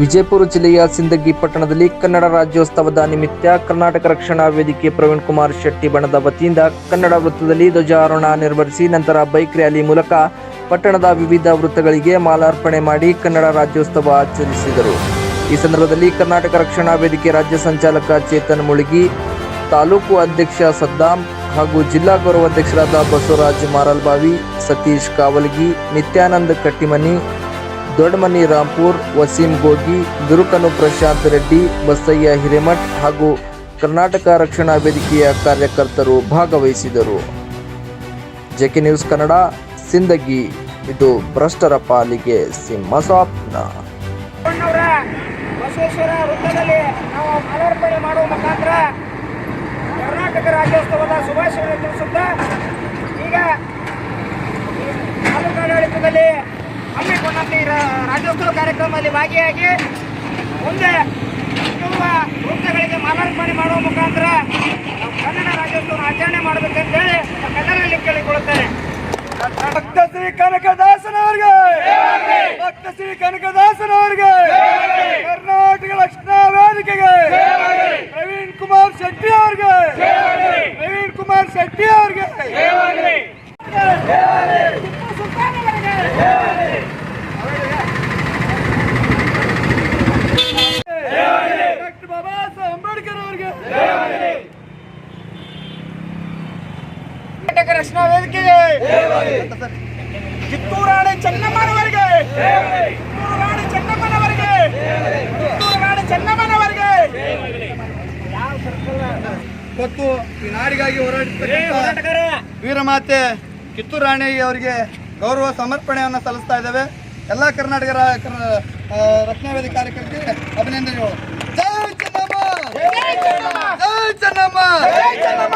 ವಿಜಯಪುರ ಜಿಲ್ಲೆಯ ಸಿಂದಗಿ ಪಟ್ಟಣದಲ್ಲಿ ಕನ್ನಡ ರಾಜ್ಯೋತ್ಸವದ ನಿಮಿತ್ತ ಕರ್ನಾಟಕ ರಕ್ಷಣಾ ವೇದಿಕೆ ಪ್ರವೀಣ್ ಕುಮಾರ್ ಶೆಟ್ಟಿ ಬಣದ ವತಿಯಿಂದ ಕನ್ನಡ ವೃತ್ತದಲ್ಲಿ ಧ್ವಜಾರೋಹಣ ನಿರ್ವಹಿಸಿ ನಂತರ ಬೈಕ್ ರ್ಯಾಲಿ ಮೂಲಕ ಪಟ್ಟಣದ ವಿವಿಧ ವೃತ್ತಗಳಿಗೆ ಮಾಲಾರ್ಪಣೆ ಮಾಡಿ ಕನ್ನಡ ರಾಜ್ಯೋತ್ಸವ ಆಚರಿಸಿದರು. ಈ ಸಂದರ್ಭದಲ್ಲಿ ಕರ್ನಾಟಕ ರಕ್ಷಣಾ ವೇದಿಕೆ ರಾಜ್ಯ ಸಂಚಾಲಕ ಚೇತನ್ ಮುಳುಗಿ, ತಾಲೂಕು ಅಧ್ಯಕ್ಷ ಸದ್ದಾಂ ಹಾಗೂ ಜಿಲ್ಲಾ ಗೌರವಾಧ್ಯಕ್ಷರಾದ ಬಸವರಾಜ್ ಮಾರಲ್ಬಾವಿ, ಸತೀಶ್ ಕಾವಲ್ಗಿ, ನಿತ್ಯಾನಂದ್ ಕಟ್ಟಿಮನಿ ದೊಡ್ಡಮನಿ ರಾಂಪುರ್, ವಸೀಂ ಗೋಗಿ ದುರುಕನು ಪ್ರಶಾಂತ್ ರೆಡ್ಡಿ, ಬಸಯ್ಯ ಹಿರೇಮಠ್ ಹಾಗೂ ಕರ್ನಾಟಕ ರಕ್ಷಣಾ ವೇದಿಕೆಯ ಕಾರ್ಯಕರ್ತರು ಭಾಗವಹಿಸಿದರು. JK news Kannada, Sindagi. ಇದು ಭ್ರಷ್ಟರ ಪಾಲಿಗೆ ಸಿಂಹ ಸ್ವಪ್ನ. ಬಸವೇಶ್ವರ ವೃತ್ತದಲ್ಲಿ ನಾವು ಮಾಲಾರ್ಪಣೆ ಮಾಡುವ ಮುಖಾಂತರ ಕರ್ನಾಟಕ ರಾಜ್ಯೋತ್ಸವದ ಶುಭಾಶಯಗಳನ್ನು ತಿಳಿಸುತ್ತಾ, ಈಗ ತಾಲೂಕು ರಾ- ರಾಜ್ಯೋತ್ಸವ ಕಾರ್ಯಕ್ರಮದಲ್ಲಿ ಭಾಗಿಯಾಗಿ ಮುಂದೆ ಇರುವ ವೃತ್ತಗಳಿಗೆ ಮಾಲಾರ್ಪಣೆ ಮಾಡುವ ಮುಖಾಂತರ ಕನ್ನಡ ರಾಜ್ಯೋತ್ಸವ ಆಚರಣೆ ಮಾಡಬೇಕಂತೇಳಿ ಕನ್ನಡದಲ್ಲಿ ಕೇಳಿಕೊಳ್ಳುತ್ತೇನೆ. ಭಕ್ತ ಶ್ರೀ ಕನಕದಾಸನವರಿಗೆ! ಭಕ್ತ ಶ್ರೀ ಕನಕದಾಸನವರಿಗೆ! ಕರ್ನಾಟಕ ಲಕ್ಷ್ಮಣ ವೇದಿಕೆಗೆ! ಪ್ರವೀಣ್ ಕುಮಾರ್ ಶೆಟ್ಟಿ ಅವರಿಗೆ! ಪ್ರವೀಣ್ ಕುಮಾರ್ ಶೆಟ್ಟಿ ಅವರಿಗೆ! ಅಂಬೇಡ್ಕರ್ ಅವರಿಗೆ. ಕರ್ನಾಟಕ ರಕ್ಷಣಾ ವೇದಿಕೆಗೆ ಕಿತ್ತೂರು ರಾಣಿ ಚೆನ್ನಮ್ಮನವರಿಗೆ ಕಿತ್ತೂರು ರಾಣಿ ಚೆನ್ನಮ್ಮನವರಿಗೆ ಕಿತ್ತೂರು ರಾಣಿ ಚೆನ್ನಮ್ಮನವರಿಗೆ. ಮತ್ತು ಈ ನಾಡಿಗಾಗಿ ಹೋರಾಟ ವೀರಮಾತೆ ಕಿತ್ತೂರು ರಾಣಿ ಅವರಿಗೆ ಗೌರವ ಸಮರ್ಪಣೆಯನ್ನು ಸಲ್ಲಿಸ್ತಾ ಇದ್ದೇವೆ. ಎಲ್ಲ ಕರ್ನಾಟಕ ರಾ- ಕರ್- ಆ, ರಕ್ಷಣಾ ವೇದಿಕೆ ಕಾರ್ಯಕರ್ತರಿಗೆ ಅಭಿನಂದನೆಗಳು. ¡Échala más!